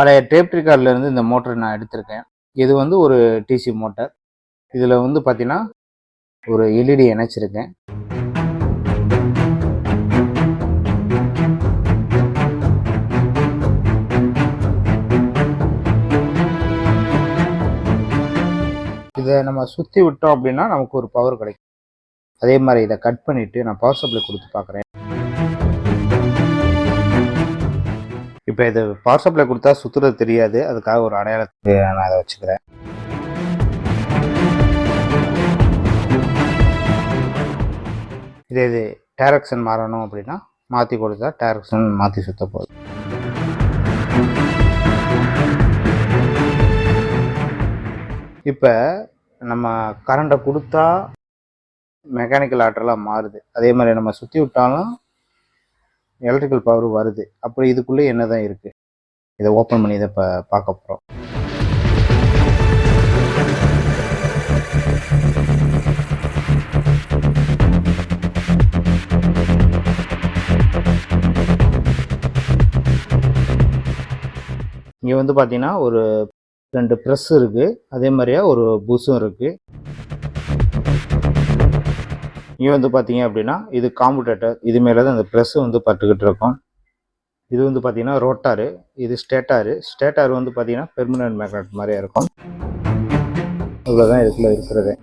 பழைய டேப் இருந்து இந்த மோட்டர் நான் எடுத்திருக்கேன். இது வந்து ஒரு டிசி மோட்டர் இதில் வந்து பார்த்தீங்கன்னா ஒரு எல்இடி இணைச்சிருக்கேன். இதை நம்ம சுற்றி விட்டோம் அப்படின்னா நமக்கு ஒரு பவர் கிடைக்கும். அதே மாதிரி இதை கட் பண்ணிவிட்டு நான் பவர் சப்ளை கொடுத்து பார்க்குறேன். இப்போ இது பவர் சப்ளை கொடுத்தா சுற்றுறது தெரியாது. அதுக்காக ஒரு அடையாளத்துக்கு நான் அதை வச்சுக்கிறேன். இதே இது டேரக்ஷன் மாறணும் அப்படின்னா மாற்றி கொடுத்தா டேரக்ஷன் மாற்றி சுத்த போகுது இப்போ நம்ம கரண்ட்டை கொடுத்தா மெக்கானிக்கல் ஆற்றலாக மாறுது. அதே மாதிரி நம்ம சுற்றி விட்டாலும் எலக்ட்ரிக்கல் பவர் வருது. அப்படி இதுக்குள்ளே என்ன தான் இருக்குது இதை ஓப்பன் பண்ணி இதை இப்போ பார்க்க போகிறோம் இங்கே வந்து பார்த்தீங்கன்னா ஒரு ரெண்டு ப்ரெஸ் இருக்குது அதே மாதிரியா ஒரு புஷும் இருக்குது இங்கே வந்து பார்த்தீங்க அப்படின்னா இது காம்புடேட்டர் இது மேலே தான் இந்த ப்ரெஸ்ஸு வந்து பட்டுக்கிட்டு இருக்கும். இது வந்து பார்த்தீங்கன்னா ரோட்டாரு இது ஸ்டேட்டாரு ஸ்டேட்டார் வந்து பார்த்தீங்கன்னா பெர்மனன்ட் மேக்னட் மாதிரியே இருக்கும். இவ்வளோதான் இதுக்குள்ளே இருக்கிறது.